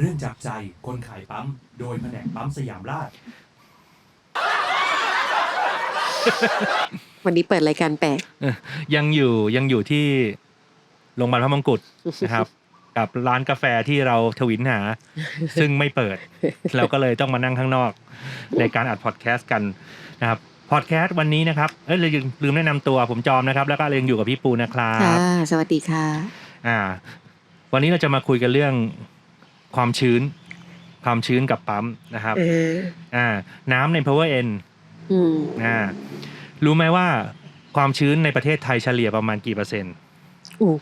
เรื่องจากใจคนขายปั๊ม โดยแผนกปั๊มสยามราช วันนี้เปิดรายการแปลกยังอยู่ยังอยู่ที่โรงพยาบาลพระมงกุฎนะครับ กับร้านกาแฟที่เราทวินหา ซึ่งไม่เปิด เราก็เลยต้องมานั่งข้างนอก ในการอัดพอดแคสต์กันนะครับพอดแคสต์วันนี้นะครับ เอ้ยลืมลืมแนะนำตัวผมจอมนะครับ แล้วก็ยังอยู่กับพี่ปูนะครับค่ะสวัสดีค่ะ อ่า วันนี้เราจะมาคุยกันเรื่อง ความชื้น ความชื้นกับปั๊มนะครับเอออ่า น้ำใน power n อืมอ่ารู้ไหมว่าความชื้นในประเทศไทยเฉลี่ยประมาณกี่เปอร์เซ็นต์อู้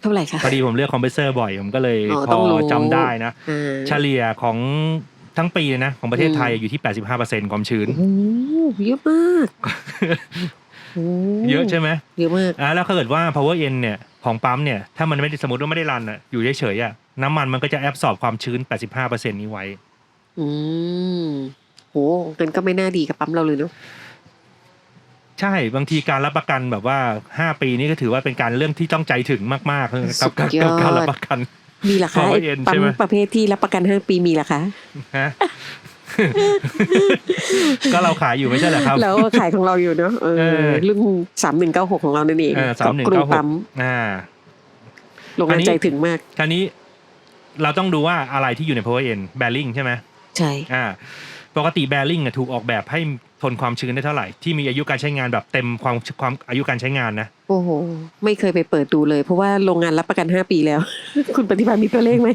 เท่าไหร่คะพอดีผมเลือกคอมเพรสเซอร์บ่อยผมก็เลยอ๋อพต้องอรู้จำได้นะอ่าเฉลี่ยของทั้งปีเลยนะ ของประเทศไทยอืมอยู่ที่ 85%ความชื้นโอ้โหเยอะมากโเยอะใช่ไหมเยอะมากอ่าแล้วถ้าเกิดว่า power n เนี่ยของปั๊มเนี่ย ถ้ามันไม่ได้สมมติว่าไม่ได้รันอะอยู่เฉยๆอะ น้ำมันมันก็จะแอบสอบความชื้น 85%นี้ไว้ อืมโหงั้นก็ไม่น่าดีกับปั๊มเราเลยเนาะใช่บางทีการรับประกันแบบว่า5ปีนี้ก็ถือว่าเป็นการเรื่องที่ต้องใจถึงมากๆเลยกับกับกับการรับประกัน มีเหรอคะ Power ไอ้ N ปั๊ใช่มไหมประเภทที่รับประกันห้าปีมีเหรอคะฮะก็เราขายอยู่ไม่ใช่เหรอครับแล้วขายของเราอยู่เนาะเอเอออรุ่นสามหนึ่งเก้าหกของเรานั่นเองเออสามหนึ่งกรุเก้าหกปั๊มอ่าโรงอังานนนี้ใจถึงมากคราวนี้ เราต้องดูว่าอะไรที่อยู่ใน power n bearing ใช่ไหมใช่ อ่าปกติ bearing อะถูกออกแบบให้ทนความชื้นได้เท่าไหร่ ที่มีอายุการใช้งานแบบเต็มความความอายุการใช้งานนะ โอ้โห ไม่เคยไปเปิดดูเลย เพราะว่าโรงงานรับประกันห้าปีแล้ว คุณปฏิบัติมีตัวเลขไหม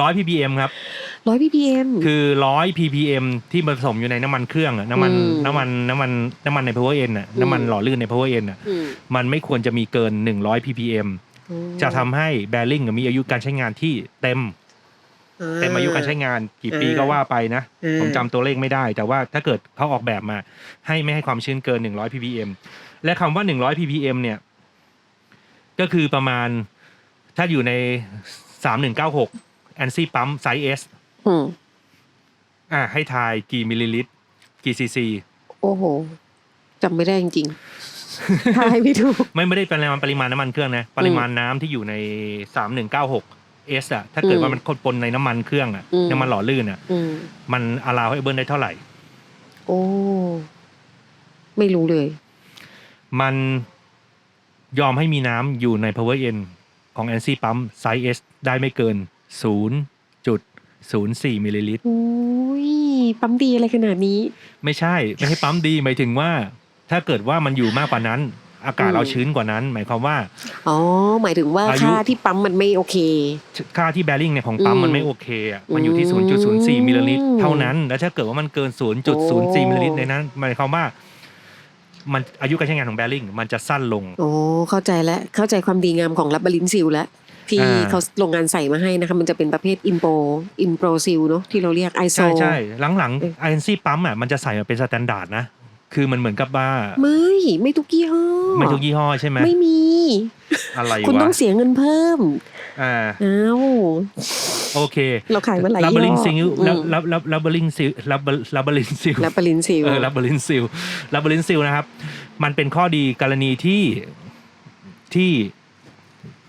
ร้อย ppm ครับร้อย ppm คือร้อย ppm ที่ผสมอยู่ในน้ำมันเครื่องอะน้ำมันอืมน้ำมันน้ำมันน้ำมันใน power n อะอืมน้ำมันหล่อลื่นใน power n อะมมันไม่ควรจะมีเกิน 100 ppm จะทำให้ bearing อะมีอายุการใช้งานที่เต็ม เต็มอายุการใช้งานกี่ปีเออก็ว่าไปนะเออผมจำตัวเลขไม่ได้ แต่ว่าถ้าเกิดเขาออกแบบมา ให้ไม่ให้ความชื้นเกิน 100 ppm และคำว่า 100 ppm เนี่ย ก็คือประมาณถ้าอยู่ใน 3196 a n s i ปั๊มไซส์ S อืมอะให้ทายกี่มิลลิลิตรกี่ซีซี โอ้โหจำไม่ได้จริง ๆทายไม่ถูกไม่ไม่ได้ปริมาณปริมาณน้ำมันเครื่องนะ ปริมาณน้ำที่อยู่ใน3196 S อะถ้าเกิดว่ามันปนในน้ำมันเครื่องอะอืม น้ำมันหล่อลื่นอะอืมมันอลาวให้เบิร์นได้เท่าไหร่ โอ้ ไม่รู้เลย มันยอมให้มีน้ำอยู่ใน power n ของ a n s i ปั๊มไซส์ S ได้ไม่เกิน 0.04มิลลิลิตรโอ้ย ปั๊มดีอะไรขนาดนี้ ไม่ใช่ ไม่ให้ปั๊มดีหมายถึงว่า ถ้าเกิดว่ามันอยู่มากกว่านั้น อากาศอืมเราชื้นกว่านั้น หมายความว่าอ๋อหมายถึงว่าอายุค่าที่ปั๊มมันไม่โอเค ค่าที่แบริ่งเนี่ยของปั๊มอืมมันไม่โอเคอะมันอยู่ที่อืม0.04มิลลิลิตรเท่านั้น แล้วถ้าเกิดว่ามันเกิน 0.04มิลลิลิตรในนั้นหมายความว่ามันอายุการใช้งานของแบริ่งมันจะสั้นลง โอ้เข้าใจแล้ว เข้าใจความดีงามของรับบรินซิลแล้ว ที่อ่าเขาโรงงานใส่มาให้นะคะ มันจะเป็นประเภทอินโปอินโปรซิลเนาะที่เราเรียกไอโซ ใช่ใช่หลังเออๆไอเอ็นซีปั๊มอะมันจะใส่มาเป็นสแตนดาร์ดนะ คือมันเหมือนกับว่าไม่ไม่ทุกยี่ห้อไม่ทุกยี่ห้อใช่ไหมไม่มี อะไรคุณวะต้องเสียเงินเพิ่มอ่าอ้าวโอเค เราขายมาหลายลับยี่เบห้อลินซิลอืมลับลับลับเบลินซิลลับลับเบลินซิลรับบรินซิลเออลับเบลินซิลลับเบลินซิลนะครับ มันเป็นข้อดีกรณีที่ที่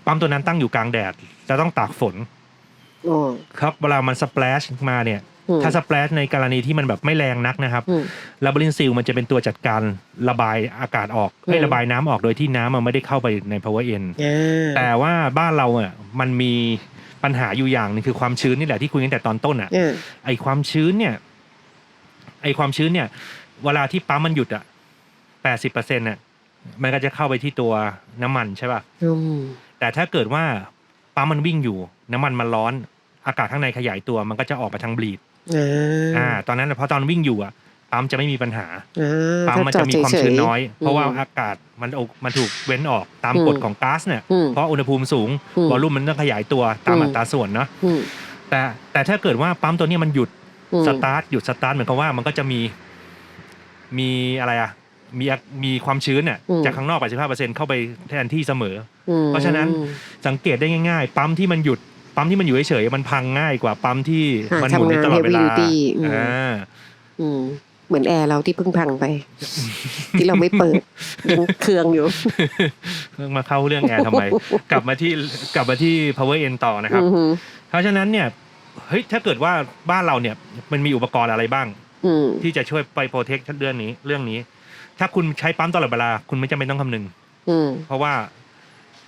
ปั๊มตัวนั้นตั้งอยู่กลางแดดจะต้องตากฝนโอ้ครับเวลามันสเปลชมาเนี่ยอืม ถ้าสเปลชในกรณีที่มันแบบไม่แรงนักนะครับอืมลาบรินซิลมันจะเป็นตัวจัดการระบายอากาศออกให้อืมระบายน้ำออกโดยที่น้ำมันไม่ได้เข้าไปใน power n อ่าแต่ว่าบ้านเราอะมันมีปัญหาอยู่อย่างหนึงคือความชื้นนี่แหละที่คุยกันแต่ตอนต้นอะอ่าไอความชื้นเนี่ย ไอความชื้นเนี่ย เวลาที่ปั๊มมันหยุดอะแปดสิบเปอร์เซ็นต์่ะมันก็จะเข้าไปที่ตัวน้ำมันใช่ป่ะอืมแต่ถ้าเกิดว่าปั๊มมันวิ่งอยู่ น้ำมันมันร้อน อากาศข้างในขยายตัวมันก็จะออกไปทางบลีด อ่าอ่าตอนนั้นน่ะพอตอนวิ่งอยู่อะปั๊มจะไม่มีปัญหาอ่าปั๊มมันจะมีความถ้ชื้นจดน้อยๆเพราะว่าอืมอากาศมันอกมันถูกเว้นออกตามอืมกฎของก๊าซเนี่ยอืมเพราะอุณหภูมิสูงอืมวอลลุ่มมันต้องขยายตัวตามอืมอัตราส่วนเนาะอืมแต่แต่ถ้าเกิดว่าปั๊มตัวเนี้ยมันหยุดอืมสตาร์ทหยุดสตาร์ทเหมือนกับว่ามันก็จะมีมีอะไรอะมีมีความชื้นเนี่ยอืมจากข้างนอก85%เข้าไปแทนที่เสมออืมเพราะฉะนั้นสังเกตได้ง่าย ๆ ปั๊มที่มันหยุด ปั๊มที่มันอยู่เฉยๆมันพังง่ายกว่าปั๊มที่อ่ามันหมุนทำงานตลอดเวลา heavy duty อืมอ่าอืมเหมือนแอร์เราที่เพิ่งพังไป ที่เราไม่เปิดยังเครืองอยู่มาเข้าเรื่องแอร์ทำไม กลับมาที่กลับมาที่ power end ต่อนะครับอือหือเพราะฉะนั้นเนี่ยเฮ้ยถ้าเกิดว่าบ้านเราเนี่ย มันมีอุปกรณ์อะไรบ้างอืมที่จะช่วยไปโปรเทคเรื่องนี้ เรื่องนี้ ถ้าคุณใช้ปั๊มตลอดเวลา คุณไม่จำเป็นต้องคำนึงอืมเพราะว่า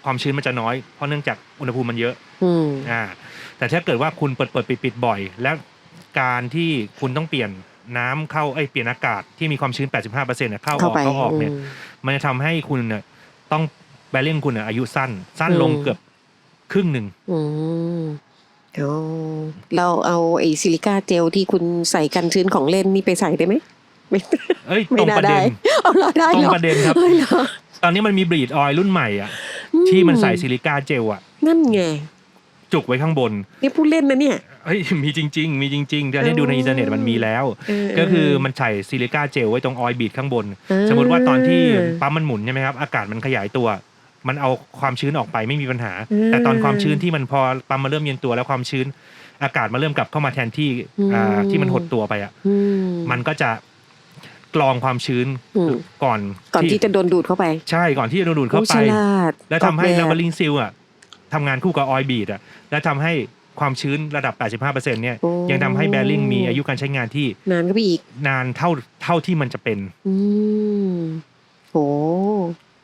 ความชื้นมันจะน้อย เพราะเนื่องจากอุณหภูมิมันเยอะอืมอ่าแต่ถ้าเกิดว่าคุณเปิดเปิดปิดปิดบ่อย และการที่คุณต้องเปลี่ยนน้ำเข้าไอยเปลี่ยนอากาศที่มีความชื้น 85%เนี่ยเข้าอเข้าอกไปเข้าออกเนี่ย ม มันจะทำให้คุณเนี่ยต้องแบลเลนคุณเนี่ยอายุสั้น สั้นลงอืม เกือบครึ่งหนึ่ง อืมอ๋อเราเอาไอ้ซิลิก้าเจลที่คุณใส่กันชื้นของเล่นนี่ไปใส่ได้ไหมไม่เอ้ยไม่ตรงน่าประเด็นได้เอาเหรอได้ตรงเหรอประเด็นครับเฮ้ยเหรอตอนนี้มันมีบรีดออยล์รุ่นใหม่อะ ที่มันใส่ซิลิก้าเจลอะนั่นไง จุกไว้ข้างบน นี่พูดเล่นนะเนี่ยเฮ้ยมีจริง ๆ มีจริงๆตอนนี้ดูในอินเทอร์เน็ตมันมีแล้วเออก็คือมันใส่ซิลิก้าเจลไว้ตรงออยล์บีดข้างบนเออสมมติว่าตอนที่ปั๊มมันหมุนใช่ไหมครับ อากาศมันขยายตัว มันเอาความชื้นออกไปไม่มีปัญหา แต่ตอนความชื้นที่มันพอปั๊มมาเริ่มเย็นตัวแล้วความชื้นอากาศมาเริ่มกลับเข้ามาแทนที่อ่าที่มันหดตัวไปอะอืมมันก็จะ กรองความชื้นอืม ก่อนก่อนที่จะโดนดูดเข้าไป ใช่ก่อนที่จะโดนดูดเข้าโอ้ไปฉลาดแล้วทำให้ออกลาแบบบาริงซิลอะทำงานคู่กับออยบีดอะแล้วทำให้ความชื้นระดับ 85%เนี่ยโอ้ ยังทำให้แบริ่งมีอายุการใช้งานที่นานก็ไปอีก นานเท่าเท่าที่มันจะเป็น อืมโห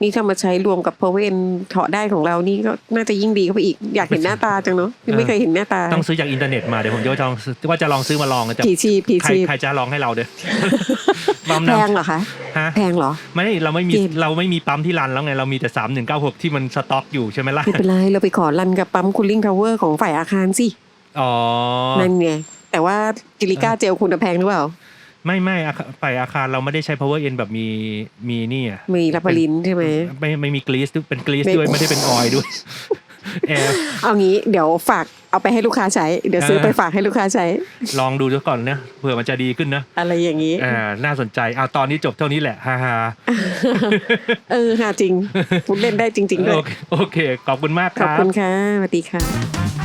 นี่ถ้ามาใช้รวมกับเพเวนเถาะได้ของเรานี่ก็น่าจะยิ่งดีเข้าไปอีกอยากเห็นหน้าตาจังเนาะยังไม่เคยเห็นหน้าตา ต้องซื้อจากอินเทอร์เน็ตมาเดี๋ยวผมจะว่าจะลองซื้อว่าจะลองซื้อมาลองจะผีชีพผีใครชีพใครจะลองให้เราเด้อปั๊มแพน้งเหรอคะำฮะแพงเหรอ ไม่เราไม่มีเกมเราไม่มีปั๊มที่รันแล้วไงเรามีแต่สามหนึ่งเก้าหกที่มันสต็อกอยู่ใช่ไหมล่ะไม่เป็นไรเราไปขอรันกับปั๊มคูลิ่งทาวเวอร์ของฝ่ายอาคารสิอ๋อนั่นไงแต่ว่าจิลิก้าเจลคุณจะแพงหรือเปล่า ไม่ไม่อาคารฝ่ายอาคารเราไม่ได้ใช้ power end แบบมีมีนี่อะมีลาบาลินใช่ไหมไม่ไม่มีกรีซเป็นกรีซไม่ด้วยไม่ได้เป็นออยล์ด้วยแอร์เอางี้เดี๋ยวฝากเอาไปให้ลูกค้าใช้ เดี๋ยวซื้อเออไปฝากให้ลูกค้าใช้ ลองดูซะก่อนนะเผื่อมันจะดีขึ้นนะ อะไรอย่างนี้อ่าน่าสนใจเอาตอนนี้จบเท่านี้แหละฮ่าฮ่าเออค่ะจริงพูดเล่นได้จริง ๆ ด้วโอยเคโอเค ขอบคุณมากคขอบรับคุณค่ะสวัสดีค่ะ